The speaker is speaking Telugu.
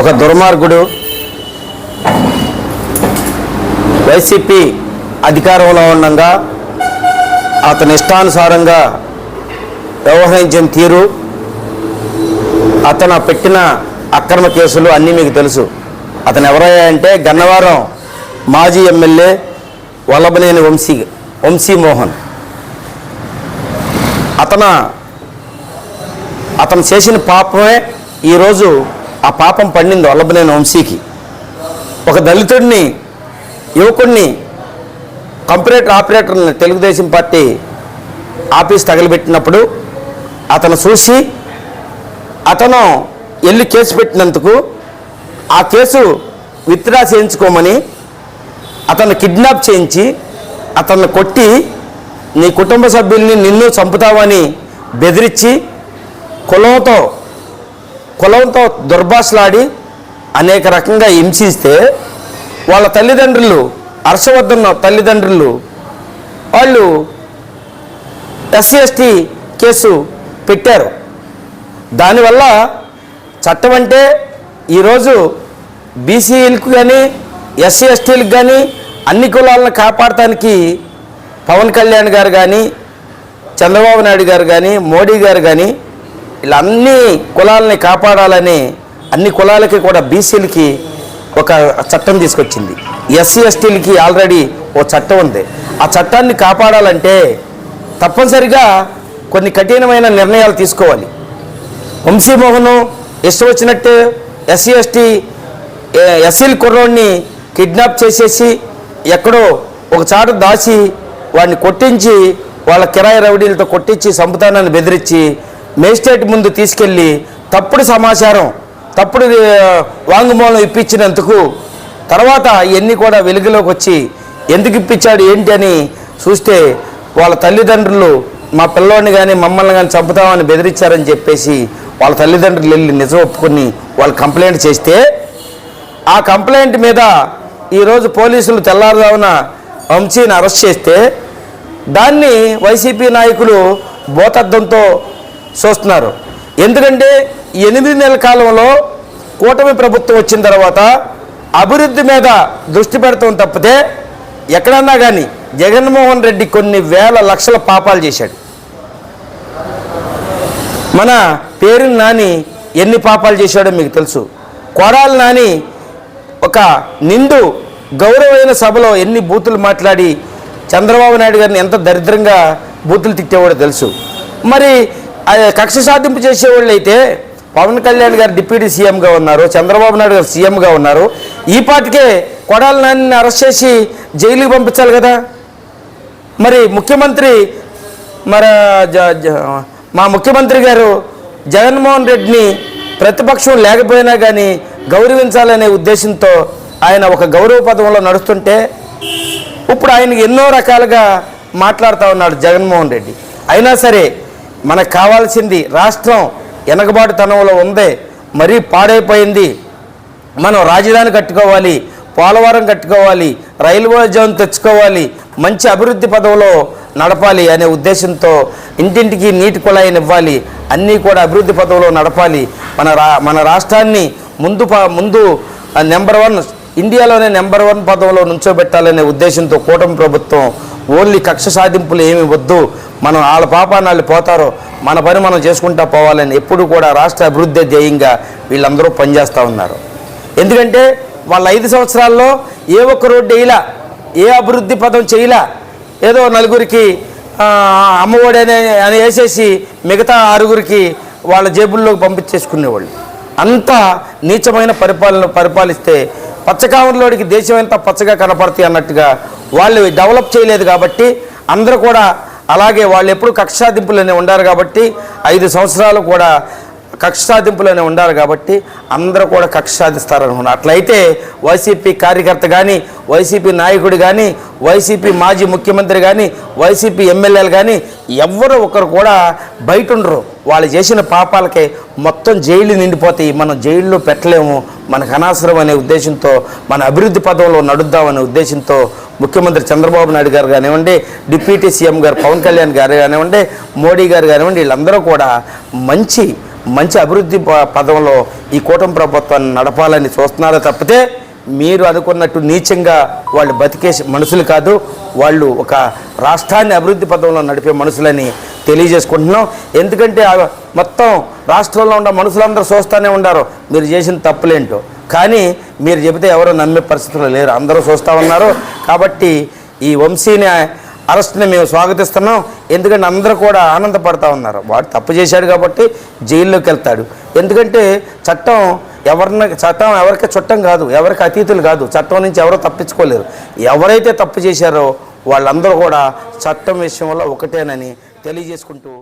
ఒక దుర్మార్గుడు వైసీపీ అధికారంలో ఉండగా అతని ఇష్టానుసారంగా వ్యవహరించిన తీరు అతను పెట్టిన అక్రమ కేసులు అన్నీ మీకు తెలుసు. అతను ఎవరయ్యా అంటే గన్నవరం మాజీ ఎమ్మెల్యే వల్లభనేని వంశీ వంశీ మోహన్. అతను అతను చేసిన పాపమే ఈరోజు ఆ పాపం పండింది వల్లభనేని వంశీకి. ఒక దళితుడిని యువకుడిని కంప్యూటర్ ఆపరేటర్ని తెలుగుదేశం పార్టీ ఆఫీస్ తగలబెట్టినప్పుడు అతను చూసి అతను వెళ్ళి కేసు పెట్టినందుకు ఆ కేసు విత్డ్రా చేయించుకోమని అతను కిడ్నాప్ చేయించి అతన్ని కొట్టి నీ కుటుంబ సభ్యుల్ని నిన్ను చంపుతావని బెదిరించి కులంతో కులంతో దుర్భాషలాడి అనేక రకంగా హింసిస్తే వాళ్ళ తల్లిదండ్రులు హర్షవర్ధన్ తల్లిదండ్రులు వాళ్ళు ఎస్సీ ఎస్టీ కేసు పెట్టారు. దానివల్ల చట్టం అంటే ఈరోజు బీసీలకు కానీ ఎస్సీ ఎస్టీలకు కానీ అన్ని కులాలను కాపాడటానికి పవన్ కళ్యాణ్ గారు కానీ చంద్రబాబు నాయుడు గారు కానీ మోడీ గారు కానీ ఇలా అన్ని కులాలని కాపాడాలని అన్ని కులాలకి కూడా బీసీలకి ఒక చట్టం తీసుకొచ్చింది. ఎస్సీ ఎస్టీలకి ఆల్రెడీ ఓ చట్టం ఉంది. ఆ చట్టాన్ని కాపాడాలంటే తప్పనిసరిగా కొన్ని కఠినమైన నిర్ణయాలు తీసుకోవాలి. వంశీమోహన్ ఇష్టం వచ్చినట్టు ఎస్సీ ఎస్టీ ఎస్సీల కుర్రోడిని కిడ్నాప్ చేసేసి ఎక్కడో ఒక చాటు దాచి వాడిని కొట్టించి వాళ్ళ కిరాయి రౌడీలతో కొట్టించి సంపుతానాన్ని బెదిరించి మేజిస్ట్రేట్ ముందు తీసుకెళ్ళి తప్పుడు సమాచారం తప్పుడు వాంగ్మూలం ఇప్పించినందుకు తర్వాత ఇవన్నీ కూడా వెలుగులోకి వచ్చి ఎందుకు ఇప్పించాడు ఏంటి అని చూస్తే వాళ్ళ తల్లిదండ్రులు మా పిల్లోడిని కానీ మమ్మల్ని కానీ చంపుతామని బెదిరించారని చెప్పేసి వాళ్ళ తల్లిదండ్రులు వెళ్ళి నిజం ఒప్పుకొని వాళ్ళు కంప్లైంట్ చేస్తే ఆ కంప్లైంట్ మీద ఈరోజు పోలీసులు తెల్లారుజామున వంశీని అరెస్ట్ చేస్తే దాన్ని వైసీపీ నాయకులు భూతద్దంతో చూస్తున్నారు ఎందుకంటే ఎనిమిది నెలల కాలంలో కూటమి ప్రభుత్వం వచ్చిన తర్వాత అభివృద్ధి మీద దృష్టి పెడతాం తప్పితే ఎక్కడన్నా కానీ జగన్మోహన్ రెడ్డి కొన్ని వేల లక్షల పాపాలు చేశాడు. మన పేరుల నాని ఎన్ని పాపాలు చేశాడో మీకు తెలుసు. కొడాల నాని ఒక నిండు గౌరవమైన సభలో ఎన్ని బూతులు మాట్లాడి చంద్రబాబు నాయుడు గారిని ఎంత దరిద్రంగా బూతులు తిట్టేవాడో తెలుసు. మరి కక్ష సాధింపు చేసేవాళ్ళు అయితే పవన్ కళ్యాణ్ గారు డిప్యూటీ సీఎంగా ఉన్నారు చంద్రబాబు నాయుడు గారు సీఎంగా ఉన్నారు. ఈ పాటికే కొడాల నాని అరెస్ట్ చేసి జైలుకి పంపించాలి కదా. మరి ముఖ్యమంత్రి మరి జ- మా ముఖ్యమంత్రి గారు జగన్మోహన్ రెడ్డిని ప్రతిపక్షం లేకపోయినా కానీ గౌరవించాలనే ఉద్దేశంతో ఆయన ఒక గౌరవ పదంలో నడుస్తుంటే ఇప్పుడు ఆయన ఎన్నో రకాలుగా మాట్లాడుతూ ఉన్నాడు జగన్మోహన్ రెడ్డి. అయినా సరే మనకు కావాల్సింది రాష్ట్రం వెనకబాటుతనంలో ఉంది మరీ పాడైపోయింది. మనం రాజధాని కట్టుకోవాలి పోలవరం కట్టుకోవాలి రైల్వే జోన్ తెచ్చుకోవాలి మంచి అభివృద్ధి పదవులో నడపాలి అనే ఉద్దేశంతో ఇంటింటికి నీటి కుళాయిని ఇవ్వాలి. అన్నీ కూడా అభివృద్ధి పదవిలో నడపాలి. మన రా మన రాష్ట్రాన్ని ముందు ముందు నెంబర్ వన్ ఇండియాలోనే నెంబర్ వన్ పదవిలో నుంచోబెట్టాలనే ఉద్దేశంతో కూటమి ప్రభుత్వం ఓన్లీ కక్ష సాధింపులు ఏమి వద్దు. మనం వాళ్ళ పాపాన్ని వాళ్ళు పోతారో. మన పని మనం చేసుకుంటా పోవాలని ఎప్పుడు కూడా రాష్ట్ర అభివృద్ధి ధ్యేయంగా వీళ్ళందరూ పనిచేస్తూ ఉన్నారు. ఎందుకంటే వాళ్ళ ఐదు సంవత్సరాల్లో ఏ ఒక్క రోడ్డు ఇలా ఏ అభివృద్ధి పదం చేయలే? ఏదో నలుగురికి అమ్మఒడి అనే అని వేసేసి మిగతా ఆరుగురికి వాళ్ళ జేబుల్లోకి పంపించేసుకునేవాళ్ళు. అంత నీచమైన పరిపాలన పరిపాలిస్తే పచ్చకామరిలోడికి దేశం ఎంత పచ్చగా కనపడతాయి అన్నట్టుగా వాళ్ళు డెవలప్ చేయలేదు కాబట్టి అందరూ కూడా అలాగే వాళ్ళు ఎప్పుడు కక్షాదింపులనే ఉండారు కాబట్టి ఐదు సంవత్సరాలు కూడా కక్ష సాధింపులోనే ఉండాలి కాబట్టి అందరూ కూడా కక్ష సాధిస్తారనుకున్నారు అట్లయితే వైసీపీ కార్యకర్త కానీ వైసీపీ నాయకుడు కానీ వైసీపీ మాజీ ముఖ్యమంత్రి కానీ వైసీపీ ఎమ్మెల్యేలు కానీ ఎవ్వరు ఒకరు కూడా బయట ఉండరు. వాళ్ళు చేసిన పాపాలకే మొత్తం జైలు నిండిపోతాయి. మనం జైల్లో పెట్టలేము. మనకు అనవసరం అనే ఉద్దేశంతో మన అభివృద్ధి పదంలో నడుద్దామనే ఉద్దేశంతో ముఖ్యమంత్రి చంద్రబాబు నాయుడు గారు కానివ్వండి డిప్యూటీ సీఎం గారు పవన్ కళ్యాణ్ గారు కానివ్వండి మోడీ గారు కానివ్వండి వీళ్ళందరూ కూడా మంచి మంచి అభివృద్ధి ప- పదంలో ఈ కూటమి ప్రభుత్వాన్ని నడపాలని చూస్తున్నారో తప్పితే మీరు అనుకున్నట్టు నీచంగా వాళ్ళు బతికే మనుషులు కాదు వాళ్ళు ఒక రాష్ట్రాన్ని అభివృద్ధి పదంలో నడిపే మనుషులని తెలియజేసుకుంటున్నాం. ఎందుకంటే మొత్తం రాష్ట్రంలో ఉన్న మనుషులందరూ చూస్తూనే ఉన్నారు మీరు చేసిన తప్పులేంటో. కానీ మీరు చెబితే ఎవరు నమ్మే పరిస్థితుల్లో లేరు అందరూ చూస్తూ ఉన్నారు. కాబట్టి ఈ వంశీని అరెస్ట్ని మేము స్వాగతిస్తున్నాం. ఎందుకంటే అందరూ కూడా ఆనందపడతా ఉన్నారు. వాడు తప్పు చేశాడు కాబట్టి జైల్లోకి వెళ్తాడు. ఎందుకంటే చట్టం ఎవరిని చట్టం ఎవరికి చుట్టం కాదు ఎవరికి అతీతులు కాదు చట్టం నుంచి ఎవరో తప్పించుకోలేరు. ఎవరైతే తప్పు చేశారో వాళ్ళందరూ కూడా చట్టం విషయంలో ఒకటేనని తెలియజేసుకుంటూ